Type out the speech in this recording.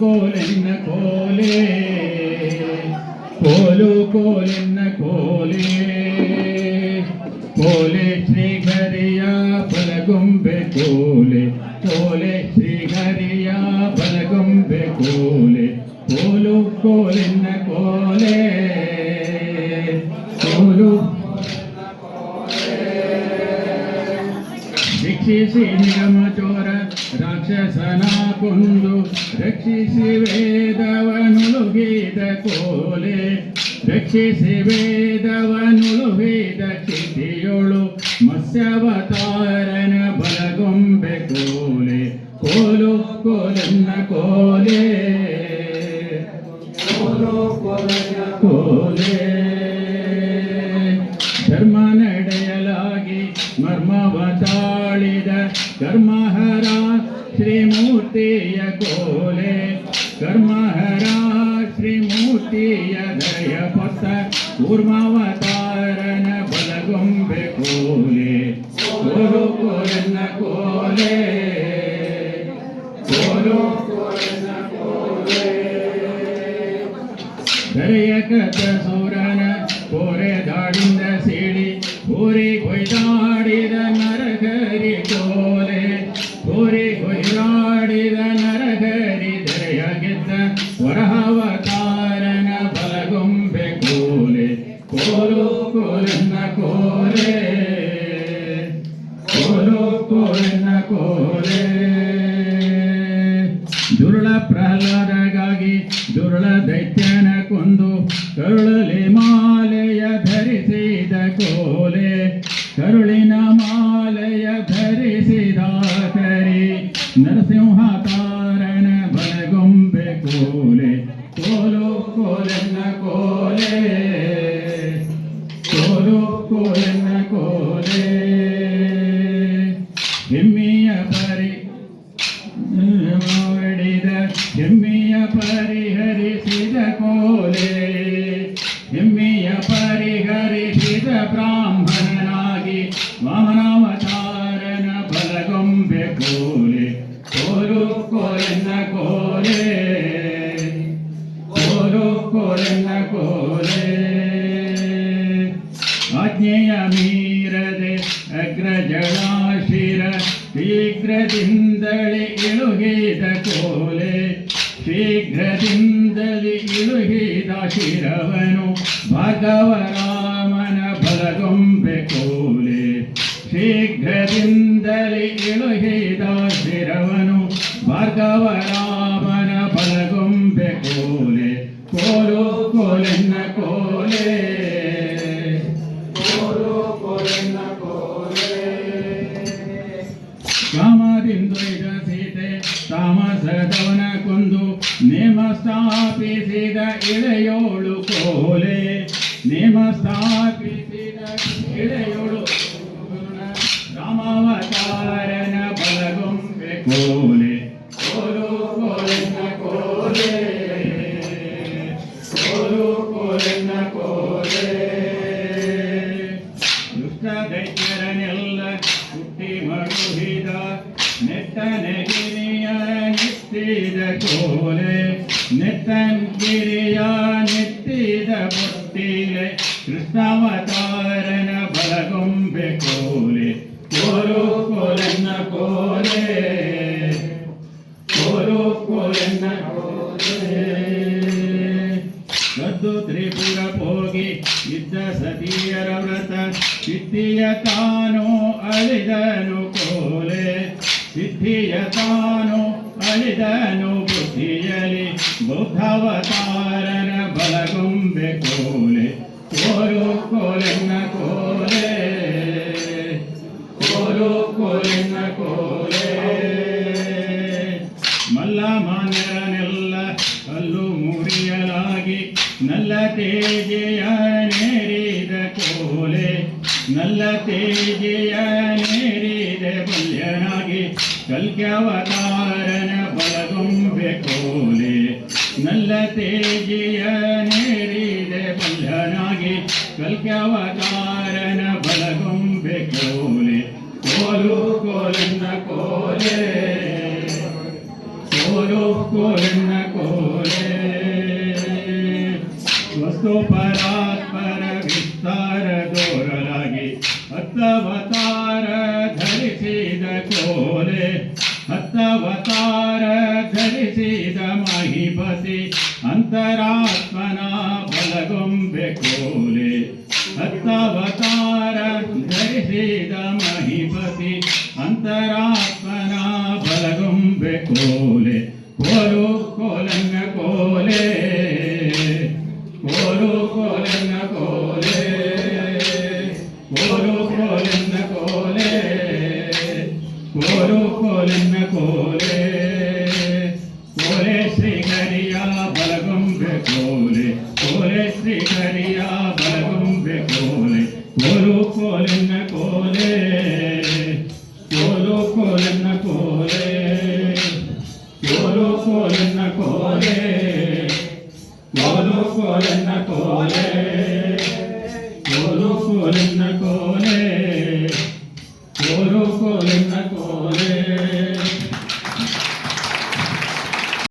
കോലെന്ന കോലേ. പോലു കോലെന്ന കോലേ. കോലെ ശ്രീഹരിയ പലകുംബെ കോലെ. കോലെ ശ്രീഹരിയ പലകുംബെ കോലെ. പോലു കോലെന്ന കോലേ. ರಕ್ಷಿಸಿ ನಿಗಮ ಚೋರ ರಾಕ್ಷಸನ ಕೊಂದು ರಕ್ಷಿಸಿ ವೇದವನುಳುಗಿದ ಕೋಲೆ ರಕ್ಷಿಸಿ ವೇದವನುಳುಗಿದ ಚಿತಿಯೊಳು ಮತ್ಸ್ಯವತಾರನ ಬಲಗೊಂಬೆ ಕೋಲೆ ಕೋಲು ಕೋಲನ್ನ ಕೋಲೆ ಕೋಲೆ ಧರ್ಮ ಶ್ರೀಮೂರ್ತಿಯ ಕೋಲೆ ಕರ್ಮಹರ ಶ್ರೀಮೂರ್ತಿಯ ದಯ ಪೊತ್ತ ಕೂರ್ಮಾವತಾರನ ಬಲಗೊಂಬೆ ಕೋಲೆ ಕೋಲು ಕೋಲನ್ನ ಕೋಲೆ ಕೋಲು ಕರೆಯ ಕಥ ಸೂರನ ಕೋರೆ ದಾಡಿಂದ ಸೀಳಿ ಕೋರಿ ಕೊಯ್ದಾಡಿದ ದುರುಳ ಪ್ರಹ್ಲಾದಗಾಗಿ ದುರುಳ ದೈತ್ಯನ ಕೊಂದು ಕರುಳಲಿ ಮಾಲೆಯ ಧರಿಸಿದ ಕೋಲೆ. ಕರುಳಿನ ಮಾಲೆಯ ಧರಿಸಿದ ಕರಿ ನರಸಿಂಹತಾರನ ಬಲಗೊಂಬೆ ಕೋಲೆ. ಕೋಲು ಕೋಲನ್ನ ಕೋಲನ್ನ ಆಜ್ಞೆಯ ಮೀರದೆ ಅಗ್ರಜಳಾಶಿರ ಶೀಘ್ರದಿಂದಲೇ ಇಳುಗಿದ ಕೋಲೆ. ಶೀಘ್ರದಿಂದಲೇ ಇಳುಗಿದ ಶಿರವನು ಭಗವರಾಮನ ಬಲಗೊಂಬೆ ಕೋಲೆ. ಶೀಘ್ರದಿಂದಲೇ ಇಳುಗಿದ ಶಿರವನು ಭಾರ್ಗವರಾಮನ ಕೋಲೆನ್ನ ಕೋಲೆ. ಕಾಮದಿಂದೊಯ್ದ ಸೀತೆ ತಾಮಸದವನ ಕೊಂದು ನೇಮ ಸ್ಥಾಪಿಸಿದ ಇಳೆಯೋಳು ಕೋಲೆ. ನೇಮ ಸ್ಥಾಪಿಸಿದ ಇಳೆಯೋಳು ನೆತ್ತಿದ ಕೋಲೆ ನೆಟ್ಟನ್ಗಿರಿಯ ನೆತ್ತಿದ ಪೊಟ್ಟಿಲೆ ಕೃಷ್ಣಾವತಾರನ ಬಲಗೊಂಬೆ ಕೋಲೆ ಕೋಲು ಕೋಲನ್ನ ಕೋಲೆ ಕೋಲು ಕೋಲನ್ನ ಕೋಲೆ ಕದ್ದು ತ್ರಿಪುರ ಹೋಗಿ ಇದ್ದ ಸತಿಯರ ವ್ರತ ಸಿದ್ಧಿಯ ತಾನು ಅಳಿದನು ಕೋಲೆ ಸಿದ್ಧಿಯ ತಾನು ಅಳಿದನು ಬುದ್ಧಿಯಲಿ ಬುದ್ಧವತಾರನ ಬಲಗೊಂಬೆ ಕೋಲೆ. ಕೋರು ಕೋಲೆನ್ನ ಕೋಲೆ. ಕೋರು ಕೋಲೆನ್ನ ಕೋಲೆ. ಮಲ್ಲ ಮಾನ್ಯರನೆಲ್ಲ ಅಲ್ಲು ಮುರಿಯಲಾಗಿ ನಲ್ಲ ತೇಜೆಯ ನೇರಿದ ಕೋಲೆ. ನಲ್ಲ ತೇಜೆಯ ಬಲ್ಯನಾಗಿ ಕಲ್ಕ್ಯವತಾರನ ಬಲಗೊಂಬೆ ಕೋಲೆ ನಲ್ಲ ತೇಜೆಯ ನೇರಿದ ಬಲ್ಯನಾಗಿ ಕಲ್ಕ್ಯವತಾರನ ಬಲಗೊಂಬೆ ಕೋಲೆ ಕೋಲು ಕೋಲನ್ನ ಕೋಲೆ ಕೋಲು ಕೋಲ ಕೋಲೆನ್ನ ಕೋಲೆ ವಸ್ತು ಪರಾತ್ಪರ ವಿಸ್ತಾರ ದೋರಲಾಗಿ ಹತ್ತವತಾರ ಧರಿಸಿದ ಮಹಿಪತಿ ಅಂತರಾತ್ಮನ ಬಲಗೊಂಬೆ ಕೋಲೆ ಹತ್ತವತಾರ ಧರಿಸಿದ ಮಹಿಪತಿ ಅಂತರಾತ್ಮನ ಬಲಗೊಂಬೆ ಕೋಲೆ ಕೋಲು ಕೋಲಂಗ ಕೋಲೆ ಕೋಲು ಕೋಲಂಗ ಕೋಲೆ ಕೋಲು ಕೋಲಂಗ ಕೋಲೆ ಕೋಲು ಕೋಲಂಗ ಕೋಲೆ ಕೋಲೆ కొలిన కోలే కోలు కొలిన కోలే కోలు కొలిన కోలే కోలు కొలిన కోలే కోలు కొలిన కోలే.